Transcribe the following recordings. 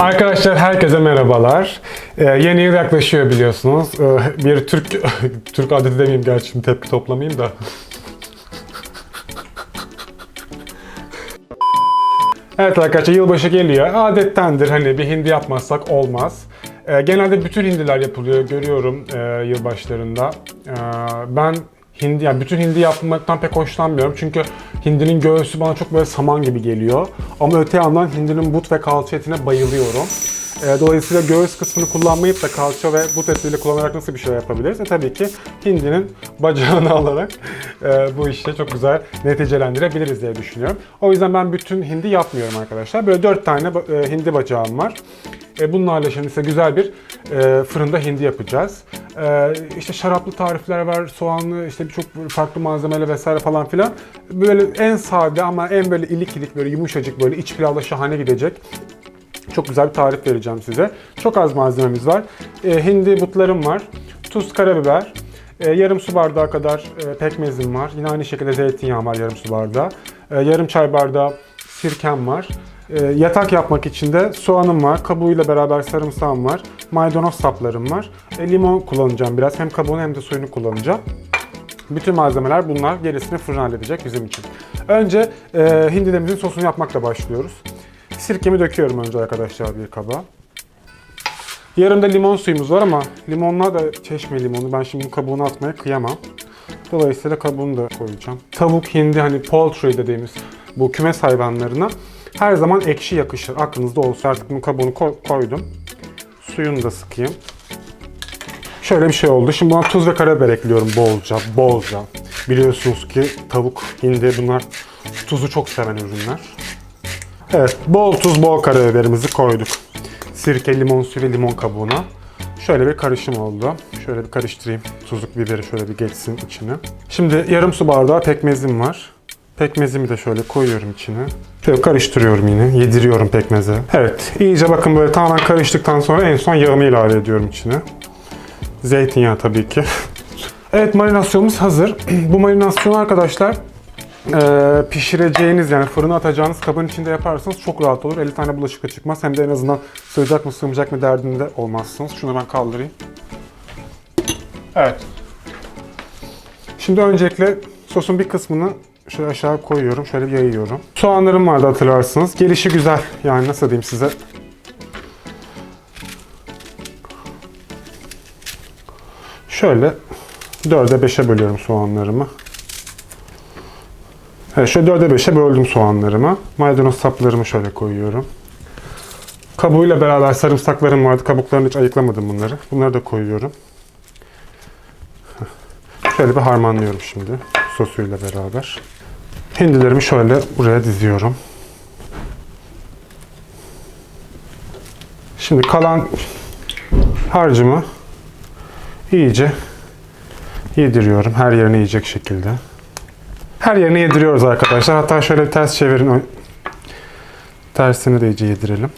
Arkadaşlar herkese merhabalar. Ee, yeni yıl yaklaşıyor biliyorsunuz. Ee, bir Türk Türk adeti demeyeyim gerçi şimdi tepki toplamayayım da. Evet arkadaşlar yılbaşı geliyor. Adettendir hani bir hindi yapmazsak olmaz. Ee, genelde bütün hindiler yapılıyor görüyorum e, yılbaşlarında. Ee, ben hindi yani bütün hindi yapmaktan pek hoşlanmıyorum çünkü hindinin göğsü bana çok böyle saman gibi geliyor. Ama öte yandan hindinin but ve kalça etine bayılıyorum. Ee, dolayısıyla göğüs kısmını kullanmayıp da kalça ve but etiyle kullanarak nasıl bir şey yapabiliriz? E, tabii ki hindinin bacağını alarak e, bu işi çok güzel neticelendirebiliriz diye düşünüyorum. O yüzden ben bütün hindi yapmıyorum arkadaşlar. Böyle 4 tane e, hindi bacağım var. E, bunlarla şimdi size güzel bir e, fırında hindi yapacağız. E, işte şaraplı tarifler var, soğanlı, işte birçok farklı malzemeler vesaire falan filan. Böyle en sade ama en böyle ilik ilik böyle yumuşacık böyle iç pilavla şahane gidecek. Çok güzel bir tarif vereceğim size. Çok az malzememiz var. E, hindi butlarım var. Tuz, karabiber. e, yarım su bardağı kadar e, pekmezim var. Yine aynı şekilde zeytinyağı var yarım su bardağı. E, yarım çay bardağı sirkem var. E, yatak yapmak için de soğanım var. Kabuğuyla beraber sarımsağım var. Maydanoz saplarım var. E, limon kullanacağım biraz. Hem kabuğunu hem de suyunu kullanacağım. Bütün malzemeler bunlar. Gerisini fırın halledecek bizim için. Önce e, hindilerimizin sosunu yapmakla başlıyoruz. Sirkemi döküyorum önce arkadaşlar bir kaba. Yarım da limon suyumuz var ama limonlar da çeşme limonu. Ben şimdi bu kabuğunu atmaya kıyamam. Dolayısıyla kabuğunu da koyacağım. Tavuk, hindi hani poultry dediğimiz bu kümes hayvanlarına her zaman ekşi yakışır. Aklınızda olsun. Artık bunun kabuğunu koy- koydum. Suyunu da sıkayım. Şöyle bir şey oldu. Şimdi buna tuz ve karabiber ekliyorum bolca, bolca. Biliyorsunuz ki tavuk, hindi bunlar tuzu çok seven ürünler. Evet, bol tuz, bol karabiberimizi koyduk. Sirke, limon suyu ve limon kabuğuna. Şöyle bir karışım oldu. Şöyle bir karıştırayım. Tuzluk biberi şöyle bir geçsin içine. Şimdi yarım su bardağı pekmezim var. Pekmezimi de şöyle koyuyorum içine. Şöyle karıştırıyorum yine. Yediriyorum pekmeze. Evet, iyice bakın böyle tamamen karıştıktan sonra en son yağımı ilave ediyorum içine. Zeytinyağı tabii ki. Evet marinasyonumuz hazır. Bu marinasyonu arkadaşlar e, pişireceğiniz yani fırına atacağınız kabın içinde yaparsanız çok rahat olur. 50 tane bulaşık da çıkmaz. Hem de en azından sığacak mı sığmayacak mı derdinde olmazsınız. Şunu ben kaldırayım. Evet. Şimdi öncelikle sosun bir kısmını şöyle aşağı koyuyorum. Şöyle bir yayıyorum. Soğanlarım vardı hatırlarsınız. Gelişi güzel. Yani nasıl diyeyim size. Şöyle 4'e 5'e bölüyorum soğanlarımı. Evet, şöyle 4'e 5'e böldüm soğanlarımı. Maydanoz saplarımı şöyle koyuyorum. Kabuğuyla beraber sarımsaklarım vardı. Kabuklarını hiç ayıklamadım bunları. Bunları da koyuyorum. Şöyle bir harmanlıyorum şimdi sosuyla beraber. Hindilerimi şöyle buraya diziyorum. Şimdi kalan harcımı iyice yediriyorum. Her yerine yiyecek şekilde. Her yerine yediriyoruz arkadaşlar. Hatta şöyle ters çevirin. Tersini de iyice yedirelim.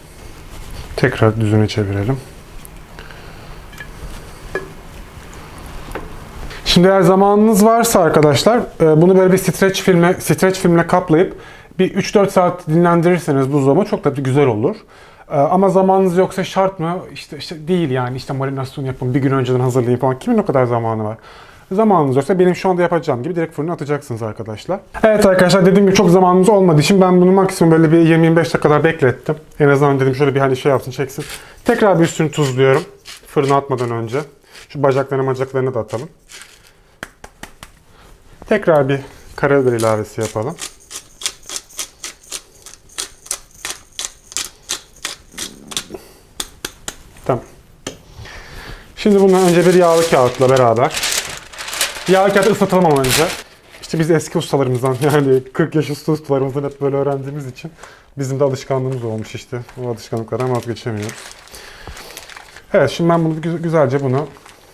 Tekrar düzüne çevirelim. Şimdi eğer zamanınız varsa arkadaşlar e, bunu böyle bir streç filme streç filmle kaplayıp bir 3-4 saat dinlendirirseniz buzdolabına çok da güzel olur. E, Ama zamanınız yoksa şart mı? İşte, işte değil yani işte marinasyon yapın bir gün önceden hazırlayın falan. Kimin o kadar zamanı var? Zamanınız yoksa benim şu anda yapacağım gibi direkt fırına atacaksınız arkadaşlar. Evet arkadaşlar dediğim gibi çok zamanımız olmadığı için ben bunu maksimum böyle bir 20-25 dakika kadar beklettim. En azından dedim şöyle bir hani şey yapsın çeksin. Tekrar bir üstünü tuzluyorum. Fırına atmadan önce. Şu bacaklarını bacaklarını da atalım. Tekrar bir karabiber ilavesi yapalım. Tamam. Şimdi bunu önce bir yağlı kağıtla beraber. Yağlı kağıtı ıslatalım ama önce. İşte biz eski ustalarımızdan yani 40 yaş usta ustalarımızdan hep böyle öğrendiğimiz için bizim de alışkanlığımız olmuş işte. O alışkanlıklardan vazgeçemiyoruz. Evet şimdi ben bunu gü- güzelce bunu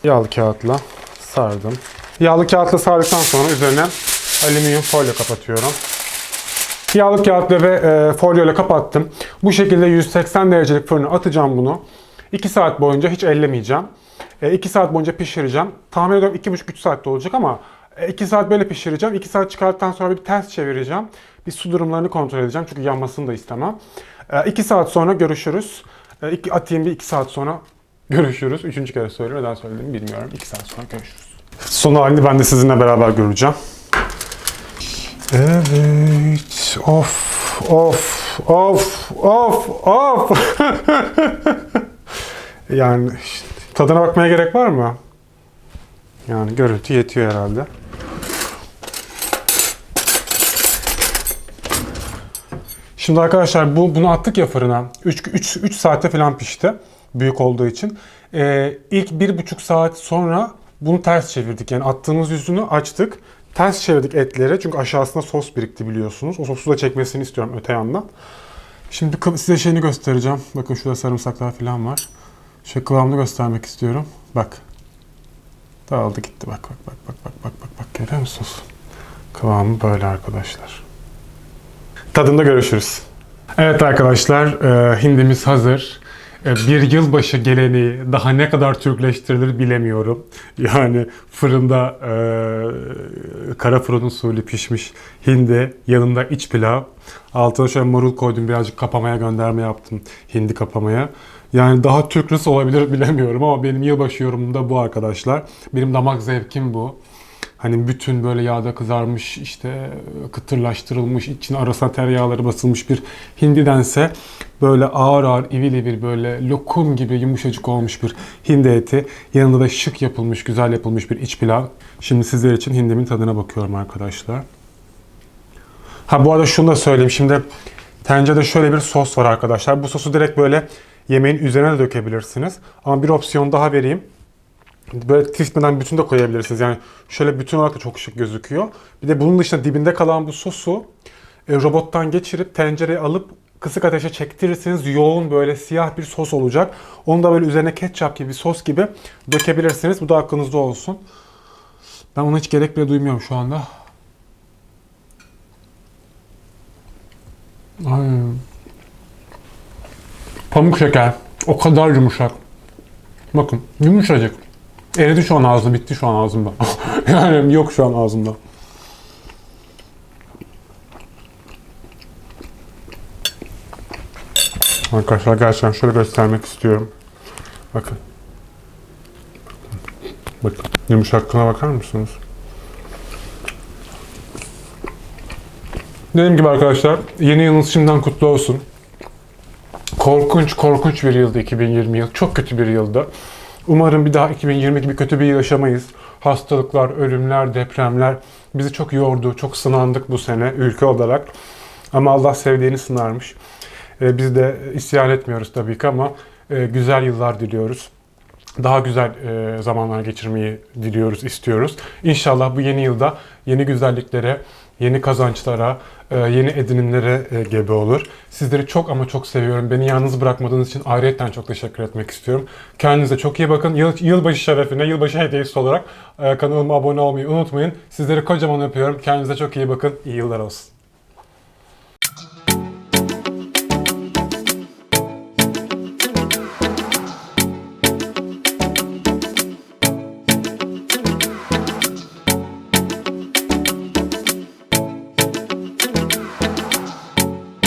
yağlı kağıtla sardım. Yağlı kağıtla sardıktan sonra üzerine alüminyum folyo kapatıyorum. Yağlı kağıtla ve e, folyo ile kapattım. Bu şekilde 180 derecelik fırına atacağım bunu. 2 saat boyunca hiç ellemeyeceğim. 2 saat boyunca pişireceğim. Tahmin ediyorum 2,5-3 saatte olacak ama 2 saat böyle pişireceğim. 2 saat çıkarttıktan sonra bir ters çevireceğim. Bir su durumlarını kontrol edeceğim çünkü yanmasını da istemem. 2 saat sonra görüşürüz. E, iki, atayım bir iki saat sonra görüşürüz. Üçüncü kere söylüyorum. Neden söylediğimi bilmiyorum. İki saat sonra görüşürüz. Son halini ben de sizinle beraber göreceğim. Evet. Of. Of. Of. Of. Of. yani işte, tadına bakmaya gerek var mı? Yani görüntü yetiyor herhalde. Şimdi arkadaşlar bu bunu attık ya fırına. 3 3 3 saate falan pişti. Büyük olduğu için. Ee, ilk bir buçuk saat sonra bunu ters çevirdik. Yani attığımız yüzünü açtık. Ters çevirdik etleri. Çünkü aşağısında sos birikti biliyorsunuz. O sosu da çekmesini istiyorum öte yandan. Şimdi size şeyini göstereceğim. Bakın şurada sarımsaklar falan var. Şöyle kıvamını göstermek istiyorum. Bak. Dağıldı gitti. Bak bak bak bak bak bak bak bak görüyor musunuz? Kıvamı böyle arkadaşlar. Tadında görüşürüz. Evet arkadaşlar, e, hindimiz hazır. E, bir yılbaşı geleneği daha ne kadar Türkleştirilir bilemiyorum. Yani fırında e, kara fırın usulü pişmiş hindi, yanında iç pilav. Altına şöyle marul koydum, birazcık kapamaya gönderme yaptım hindi kapamaya. Yani daha Türk nasıl olabilir bilemiyorum ama benim yılbaşı yorumum da bu arkadaşlar. Benim damak zevkim bu. Hani bütün böyle yağda kızarmış işte kıtırlaştırılmış içine arasına tereyağları basılmış bir hindidense böyle ağır ağır ivil ivil böyle lokum gibi yumuşacık olmuş bir hindi eti. Yanında da şık yapılmış güzel yapılmış bir iç pilav. Şimdi sizler için hindimin tadına bakıyorum arkadaşlar. Ha bu arada şunu da söyleyeyim. Şimdi tencerede şöyle bir sos var arkadaşlar. Bu sosu direkt böyle yemeğin üzerine de dökebilirsiniz. Ama bir opsiyon daha vereyim. Böyle kesmeden bütün de koyabilirsiniz. Yani şöyle bütün olarak da çok şık gözüküyor. Bir de bunun dışında dibinde kalan bu sosu e, robottan geçirip tencereye alıp kısık ateşe çektirirseniz yoğun böyle siyah bir sos olacak. Onu da böyle üzerine ketçap gibi sos gibi dökebilirsiniz. Bu da aklınızda olsun. Ben ona hiç gerek bile duymuyorum şu anda. Ay. Pamuk şeker. O kadar yumuşak. Bakın yumuşacık. Eridi şu an ağzımda, bitti şu an ağzımda. yani yok şu an ağzımda. Arkadaşlar gerçekten şöyle göstermek istiyorum. Bakın. Bakın. Yumuşaklığına bakar mısınız? Dediğim gibi arkadaşlar yeni yılınız şimdiden kutlu olsun. Korkunç korkunç bir yıldı 2020 yıl. Çok kötü bir yıldı. Umarım bir daha 2020 gibi kötü bir yıl yaşamayız. Hastalıklar, ölümler, depremler bizi çok yordu. Çok sınandık bu sene ülke olarak. Ama Allah sevdiğini sınarmış. Ee, biz de isyan etmiyoruz tabii ki ama e, güzel yıllar diliyoruz. Daha güzel e, zamanlar geçirmeyi diliyoruz, istiyoruz. İnşallah bu yeni yılda yeni güzelliklere, yeni kazançlara, e, yeni edinimlere e, gebe olur. Sizleri çok ama çok seviyorum. Beni yalnız bırakmadığınız için ayrıyetten çok teşekkür etmek istiyorum. Kendinize çok iyi bakın. Yıl, yılbaşı şerefine, yılbaşı hediyesi olarak e, kanalıma abone olmayı unutmayın. Sizleri kocaman öpüyorum. Kendinize çok iyi bakın. İyi yıllar olsun.